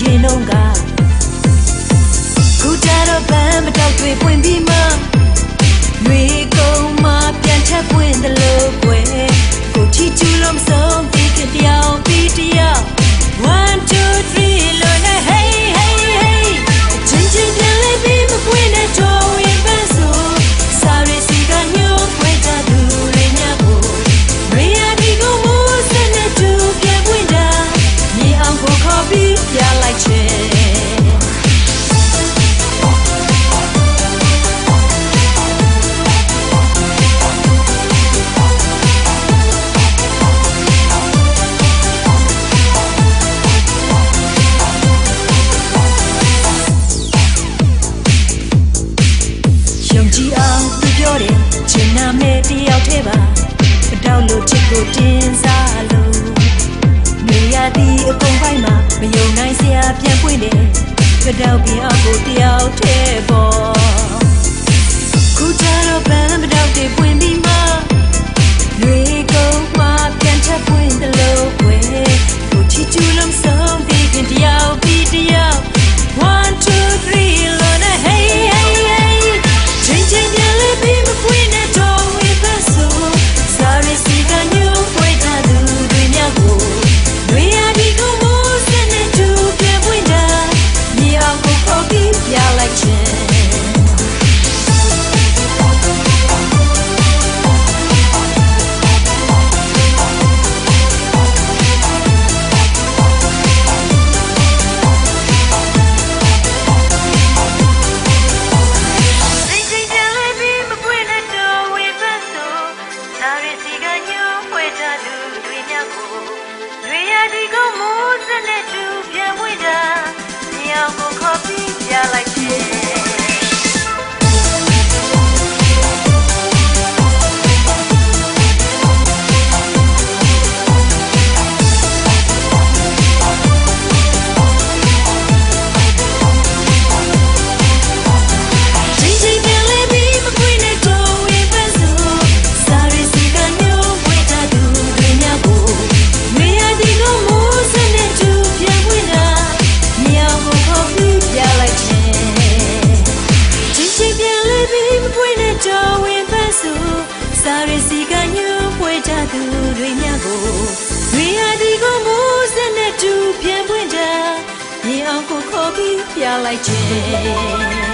ရင်လုံးကခုတရတော့ပန်းမတောက်တွေပွင့်ပြီး ကိုတင်စားလို့နေရာဒီအကုန်ပိုင်းမှာမယုံနိုင်စရာပြန်ပွင့်တယ်ကတောက်ပြင်းအကိုတယောက်ထဲပေါ်ခုကြတော့ပန်းမတောက်တွေပွင့် တော်ဝင်ဖက်စုစာရစီကညှို့ပွဲကြသူတွေများကိုတွေရဒီကိုမိုးစက်နဲ့တူပြန်ပွင့်တာမြေအောင်ကိုခေါ်ပြီးပြလိုက်ခြင်း